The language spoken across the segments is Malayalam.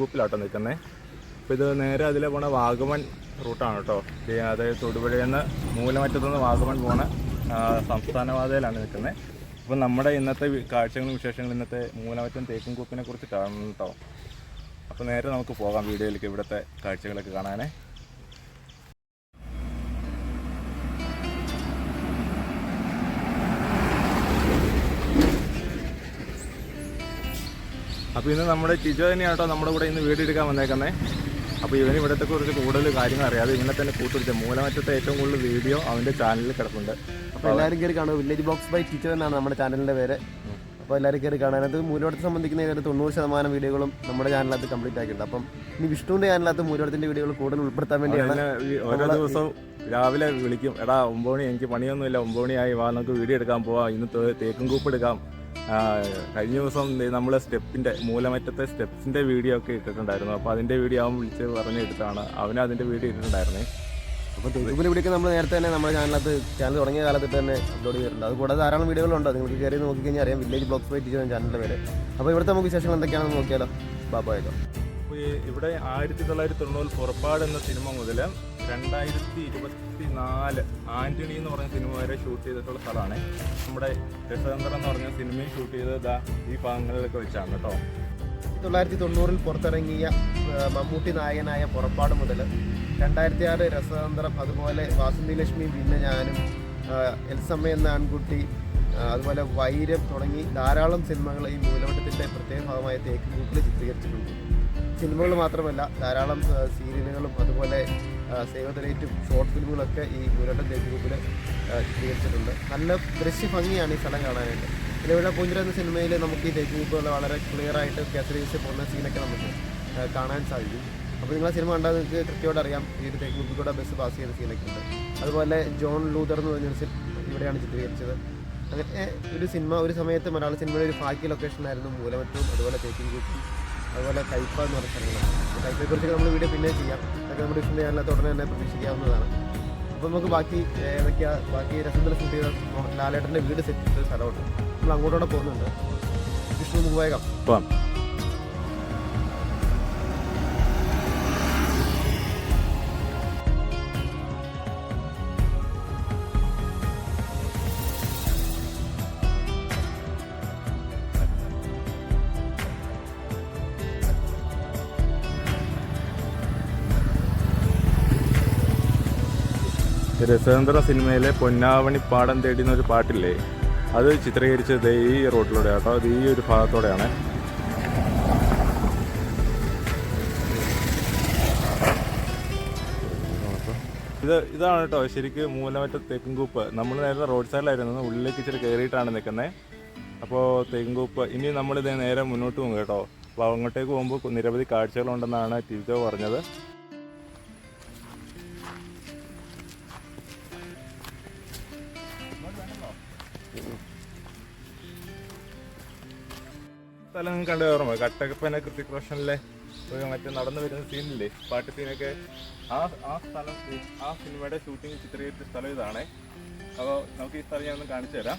കൂപ്പിലാട്ടോ നിൽക്കുന്നത് അപ്പോൾ ഇത് നേരെ അതിലെ പോണ വാഗമൺ റൂട്ടാണ് കേട്ടോ. അതായത് തൊടുപുഴയിൽ നിന്ന് മൂലമറ്റത്തു നിന്ന് വാഗമൺ പോണ സംസ്ഥാനപാതയിലാണ് നിൽക്കുന്നത് അപ്പോൾ നമ്മുടെ ഇന്നത്തെ കാഴ്ചകളും വിശേഷങ്ങളും ഇന്നത്തെ മൂലമറ്റം തേക്കും കൂപ്പിനെ കുറിച്ചിട്ടാണ് കേട്ടോ. അപ്പോൾ നേരെ നമുക്ക് പോകാം വീഡിയോയിലേക്ക് ഇവിടുത്തെ കാഴ്ചകളൊക്കെ കാണാനേ. അപ്പോൾ ഇന്ന് നമ്മുടെ ടിജോ തന്നെയാണ് കേട്ടോ നമ്മുടെ കൂടെ ഇന്ന് വീഡിയോ എടുക്കാൻ വന്നേക്കുന്നത് അപ്പോൾ ഇവന് ഇവിടത്തെ കുറിച്ച് കൂടുതൽ കാര്യങ്ങൾ അറിയാം അത് ഇങ്ങനെ തന്നെ കൂട്ടുപിടിച്ച. മൂലമറ്റത്തെ ഏറ്റവും കൂടുതൽ വീഡിയോ അവന്റെ ചാനലിൽ കിടപ്പുണ്ട്. അപ്പോൾ എല്ലാവരും കയറി കാണുക. വില്ലേജ് ബോക്സ് ബൈ ടീച്ചർ എന്നാണ് നമ്മുടെ ചാനലിന്റെ പേര്. അപ്പോൾ എല്ലാവരും കയറി കാണാൻ അത് മൂലവടത്തെ സംബന്ധിക്കുന്ന ഏതാണ്ട് തൊണ്ണൂറ് ശതമാനം വീഡിയോകളും നമ്മുടെ ചാനലിനകത്ത് കംപ്ലീറ്റ് ആക്കിയിട്ടുണ്ട്. അപ്പം ഇനി വിഷ്ണുവിന്റെ ചാനലിനകത്ത് മൂലവടത്തിന്റെ വീഡിയോകൾ കൂടുതൽ ഉൾപ്പെടുത്താൻ വേണ്ടിയാണ് ഓരോ ദിവസവും രാവിലെ വിളിക്കും. എടാ ഒമ്പത് മണി എനിക്ക് പണിയൊന്നുമില്ല. ഒമ്പത് മണിയായി വാ നമുക്ക് വീഡിയോ എടുക്കാൻ പോവാം. ഇന്ന് തേക്കും കൂപ്പ് എടുക്കാം. കഴിഞ്ഞ ദിവസം നമ്മൾ സ്റ്റെപ്പിന്റെ മൂലമറ്റത്തെ സ്റ്റെപ്സിന്റെ വീഡിയോ ഒക്കെ ഇട്ടിട്ടുണ്ടായിരുന്നു. അപ്പോൾ അതിന്റെ വീഡിയോ അവൻ വിളിച്ച് പറഞ്ഞ് എടുത്തതാണ് അവന് അതിന്റെ വീഡിയോ ഇട്ടിട്ടുണ്ടായിരുന്നേ. അപ്പോൾ തെരുവിൽ വീഡിയോ നമ്മൾ നേരത്തെ തന്നെ നമ്മുടെ ചാനലത്ത് ചാനൽ തുടങ്ങിയ കാലത്ത് തന്നെ അപ്ലോഡ് ചെയ്തിട്ടുണ്ട്. അതുകൂടാതെ ധാരാളം വീഡിയോകളുണ്ട് നിങ്ങൾക്ക് കയറി നോക്കിക്കഴിഞ്ഞാൽ അറിയാം. വില്ലേജ് ബ്ലോഗ്സ് പോയിട്ട് ടീച്ചർ ചാനലിന്റെ പേര്. അപ്പോൾ ഇവിടുത്തെ നമുക്ക് വിശേഷങ്ങൾ എന്തൊക്കെയാണെന്ന് നോക്കിയാലോ. ബാബായല്ലോ ഇവിടെ ആയിരത്തി തൊള്ളായിരത്തി തൊണ്ണൂറിൽ പുറപ്പാട് എന്ന സിനിമ മുതൽ രണ്ടായിരത്തി ഇരുപത്തി നാല് ആന്റണി എന്ന് പറഞ്ഞ സിനിമ വരെ ഷൂട്ട് ചെയ്തിട്ടുള്ള സ്ഥലമാണ്. നമ്മുടെ രസതന്ത്രം എന്ന് പറഞ്ഞ സിനിമയും ഷൂട്ട് ചെയ്തത് ഈ ഭാഗങ്ങളിലൊക്കെ വെച്ചാണ് കേട്ടോ. തൊള്ളായിരത്തി തൊണ്ണൂറിൽ പുറത്തിറങ്ങിയ മമ്മൂട്ടി നായകനായ പുറപ്പാട് മുതൽ രണ്ടായിരത്തി ആറ് രസതന്ത്രം അതുപോലെ വാസന്തി ലക്ഷ്മി പിന്നെ ഞാനും എൽസമ്മ എന്ന ആൺകുട്ടി അതുപോലെ വൈരം തുടങ്ങി ധാരാളം സിനിമകൾ ഈ മൂലവട്ടത്തിന്റെ പ്രത്യേക ഭാഗമായ തേക്ക് കൂട്ടിൽ ചിത്രീകരിച്ചിട്ടുണ്ട്. സിനിമകൾ മാത്രമല്ല ധാരാളം സീരിയലുകളും അതുപോലെ സേവതരേറ്റും ഷോർട്ട് ഫിലിമുകളൊക്കെ ഈ ഗുരുട്ടൻ തേക്ക് ഗ്രൂപ്പിൽ ചിത്രീകരിച്ചിട്ടുണ്ട്. നല്ല ദൃശ്യ ഭംഗിയാണ് ഈ സ്ഥലം കാണാനായിട്ട്. ഇവിടെ പൂഞ്ചിര എന്ന സിനിമയിൽ നമുക്ക് ഈ തേക്ക് ഗ്രൂപ്പുകൾ വളരെ ക്ലിയർ ആയിട്ട് കാസറീസ് പോകുന്ന സീനൊക്കെ നമുക്ക് കാണാൻ സാധിക്കും. അപ്പോൾ നിങ്ങൾ സിനിമ കണ്ടാൽ നിങ്ങൾക്ക് കൃത്യമായിട്ട് അറിയാം ഈ ഒരു തേക്ക് ഗ്രൂപ്പിൽ കൂടെ ബസ് പാസ് ചെയ്യുന്ന സീനൊക്കെ ഉണ്ട്. അതുപോലെ ജോൺ ലൂതർ എന്ന് പറഞ്ഞൊരു ഇവിടെയാണ് ചിത്രീകരിച്ചത്. അങ്ങനെ ഒരു സിനിമ ഒരു സമയത്ത് മലയാള സിനിമയുടെ ഒരു ഭാഗ്യ ലൊക്കേഷനായിരുന്നു മൂലമറ്റവും അതുപോലെ തേക്കിൻ ഗ്രൂപ്പും അതുപോലെ കൈപ്പ എന്ന് പറഞ്ഞ സ്ഥലങ്ങൾ കൈപ്പയെക്കുറിച്ച് കൈപ്പയെ കുറിച്ച് നമ്മൾ വീഡിയോ പിന്നെ ചെയ്യാം. അതൊക്കെ നമ്മുടെ ഇഷ്ടം ചാനലത്ത് തുടർന്ന് തന്നെ പ്രതീക്ഷിക്കാവുന്നതാണ്. അപ്പോൾ നമുക്ക് ബാക്കി ഏതൊക്കെയാ? ബാക്കി ഷൂട്ട് ചെയ്ത ലാലേട്ടന്റെ വീട് സെറ്റ് ചെയ്ത സ്ഥലമുണ്ട്. നമ്മൾ അങ്ങോട്ടോടെ പോകുന്നുണ്ട്. വിഷ്ണു നമുക്ക് രസതന്ത്ര സിനിമയിലെ പൊന്നാവണി പാടം തേടി ഒരു പാട്ടില്ലേ? അത് ചിത്രീകരിച്ചത് ഈ റോട്ടിലൂടെ കേട്ടോ അത് ഈ ഒരു ഭാഗത്തോടെയാണ്. ഇത് ഇതാണ് കേട്ടോ. ശരിക്കും മൂലമറ്റ തെക്കുംകൂപ്പ്. നമ്മൾ നേരെ റോഡ് സൈഡിലായിരുന്നു ഉള്ളിലേക്ക് ഇച്ചിരി കയറിയിട്ടാണ് നിൽക്കുന്നത് അപ്പോൾ തെക്കുംകൂപ്പ്. ഇനി നമ്മളിത് നേരെ മുന്നോട്ട് പോകും കേട്ടോ. അപ്പോൾ അങ്ങോട്ടേക്ക് പോകുമ്പോൾ നിരവധി കാഴ്ചകളുണ്ടെന്നാണ് ടി വി പറഞ്ഞത്. സ്ഥലം കണ്ടു ഓർമ്മ കട്ടപ്പന കൃത്യക് റോഷനിലെ മറ്റേ നടന്നു വരുന്ന സീനില്ലേ? പാട്ട് സീനൊക്കെ ആ ആ സ്ഥലം ആ സിനിമയുടെ ഷൂട്ടിംഗ് ചിത്രീകരിച്ച സ്ഥലം ഇതാണ്. അപ്പോൾ നമുക്ക് ഈ സ്ഥലം ഞാൻ ഒന്ന് കാണിച്ചു തരാം.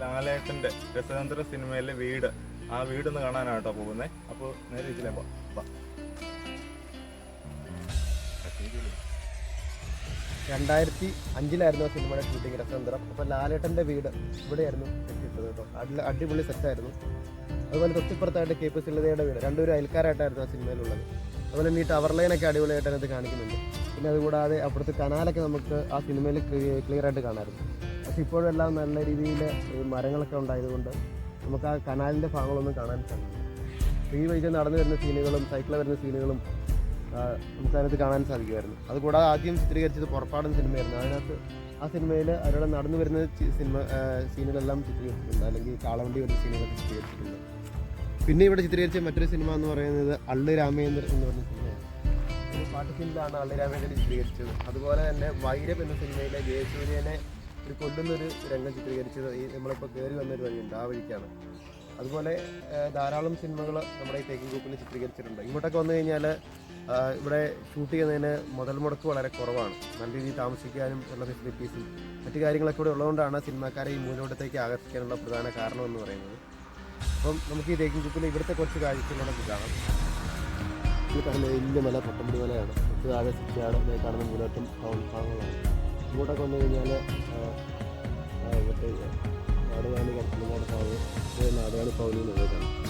ലാലേട്ടന്റെ രസതന്ത്ര സിനിമയിലെ വീട്. ആ വീടൊന്ന് കാണാനാണ് കേട്ടോ പോകുന്നത് അപ്പോൾ നേരെ ഇതിലേ. രണ്ടായിരത്തി അഞ്ചിലായിരുന്നു ആ സിനിമയുടെ ഷൂട്ടിംഗ് രസതന്ത്രം അപ്പോൾ ലാലേട്ടന്റെ വീട് ഇവിടെയായിരുന്നു സെറ്റിട്ടത് കേട്ടോ. അടി അടിപൊളി സെറ്റായിരുന്നു അതുപോലെ തൊട്ടിപ്പുറത്തായിട്ട് കെ പി സിലതയുടെ വീട്. രണ്ടുപേരും അയൽക്കാരായിട്ടായിരുന്നു ആ സിനിമയിലുള്ളത്. അതുപോലെ ഈ ടവർ ലൈനൊക്കെ അടിപൊളിയായിട്ട് അതിനകത്ത് കാണിക്കുന്നുണ്ട്. പിന്നെ അതുകൂടാതെ അപ്പുറത്ത് കനാലൊക്കെ നമുക്ക് ആ സിനിമയിൽ ക്ലിയർ ആയിട്ട് കാണാമായിരുന്നു. പക്ഷെ ഇപ്പോഴെല്ലാം നല്ല രീതിയിൽ മരങ്ങളൊക്കെ ഉണ്ടായതുകൊണ്ട് നമുക്ക് ആ കനാലിന്റെ ഭാഗങ്ങളൊന്നും കാണാൻ സാധിക്കും ഫ്രീ വഴിക്ക് നടന്നു വരുന്ന സീനുകളും സൈക്കിളിൽ വരുന്ന സീനുകളും നമുക്കതിനകത്ത് കാണാൻ സാധിക്കുമായിരുന്നു. അതുകൂടാതെ ആദ്യം ചിത്രീകരിച്ചത് പുറപ്പാടൻ സിനിമയായിരുന്നു. അതിനകത്ത് ആ സിനിമയിൽ അവരുടെ നടന്നു വരുന്ന സിനിമ സീനുകളെല്ലാം ചിത്രീകരിച്ചിട്ടുണ്ട്. അല്ലെങ്കിൽ കാളവണ്ടി വരുന്ന സീനുകളൊക്കെ ചിത്രീകരിച്ചിട്ടുണ്ട്. പിന്നെ ഇവിടെ ചിത്രീകരിച്ച മറ്റൊരു സിനിമ എന്ന് പറയുന്നത് അള്ളു രാമേന്ദ്രൻ എന്ന് പറഞ്ഞ സിനിമയാണ്. പാട്ട് സിനിമയിലാണ് അള്ളു രാമേന്ദ്രൻ ചിത്രീകരിച്ചത്. അതുപോലെ തന്നെ വൈരം എന്ന സിനിമയിലെ ജയസൂര്യനെ ഒരു കൊല്ലുന്നൊരു രംഗം ചിത്രീകരിച്ചത് ഈ നമ്മളിപ്പോൾ കയറി വന്നൊരു വഴിയുണ്ട് ആ വഴിക്കാണ്. അതുപോലെ ധാരാളം സിനിമകൾ നമ്മുടെ ഈ തേക്കിംഗ് ഗ്രൂപ്പിൽ ചിത്രീകരിച്ചിട്ടുണ്ട്. ഇങ്ങോട്ടൊക്കെ വന്നു കഴിഞ്ഞാൽ ഇവിടെ ഷൂട്ട് ചെയ്യുന്നതിന് മുതൽ മുടക്ക് വളരെ കുറവാണ്. നല്ല രീതിയിൽ താമസിക്കാനും ഉള്ള ഫെസിലിറ്റീസും മറ്റു കാര്യങ്ങളൊക്കെ ഇവിടെ ഉള്ളതുകൊണ്ടാണ് സിനിമാക്കാരെ ഈ മൂലോട്ടത്തേക്ക് ആകർഷിക്കാനുള്ള പ്രധാന കാരണം എന്ന് പറയുന്നത്. അപ്പം നമുക്ക് ഈ തേക്കിംഗ് ഗ്രൂപ്പിൽ ഇവിടുത്തെ കുറച്ച് കാഴ്ചകളൊക്കെ കാണാം. ഇത് കാണുന്ന വലിയ മല പൊട്ടമ്പടി മലയാണ്. താഴെ സിറ്റിയാണ് കാണുന്ന മൂലോട്ടം ടൗൺ ഭാഗങ്ങളാണ്. ഇങ്ങോട്ടൊക്കെ വന്നു കഴിഞ്ഞാൽ മറ്റേ നാടുകാണി ഇത് നാടുകാണി പൗലി എന്നുള്ളത്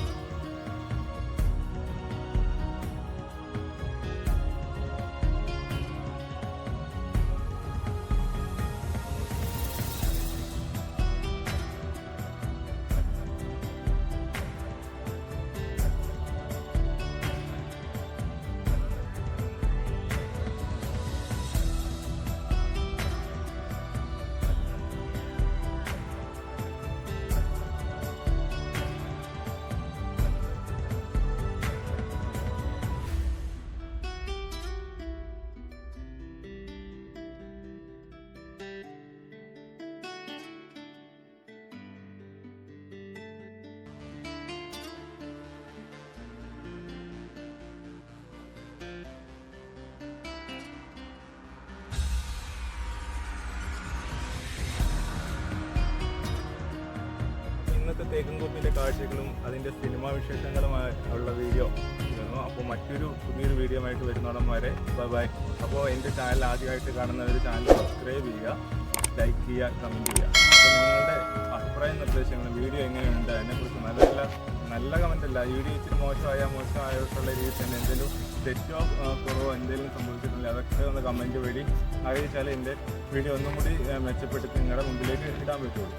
തേക്കുംകോപ്പിന്റെ കാഴ്ചകളും അതിന്റെ സിനിമാ വിശേഷങ്ങളുമായി ഉള്ള വീഡിയോ അപ്പോൾ മറ്റൊരു പുതിയൊരു വീഡിയോ ആയിട്ട് വരുന്നോടം വരെ ബൈ ബൈ. അപ്പോൾ എന്റെ ചാനൽ ആദ്യമായിട്ട് കാണുന്ന ഒരു ചാനൽ സബ്സ്ക്രൈബ് ചെയ്യുക ലൈക്ക് ചെയ്യുക കമന്റ് ചെയ്യുക. അപ്പോൾ നിങ്ങളുടെ അഭിപ്രായ നിർദ്ദേശങ്ങളും വീഡിയോ എങ്ങനെയുണ്ട് അതിനെക്കുറിച്ച് നല്ല നല്ല നല്ല കമന്റ് അല്ല വീഡിയോ ഇച്ചിരി മോശമായ മോശമായിട്ടുള്ള രീതിയിൽ തന്നെ എന്തെങ്കിലും തെറ്റോ കുറവോ എന്തെങ്കിലും സംഭവിച്ചിട്ടില്ല അതൊക്കെ ഒന്ന് കമന്റ് വഴി അറിയിച്ചാൽ എന്റെ വീഡിയോ ഒന്നും കൂടി മെച്ചപ്പെടുത്തി നിങ്ങളുടെ മുമ്പിലേക്ക് ഇടാൻ പറ്റുള്ളൂ.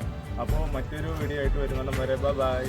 അപ്പോൾ മറ്റൊരു വീഡിയോ ആയിട്ട് വരുന്നുണ്ടെന്ന് വരെ ബൈ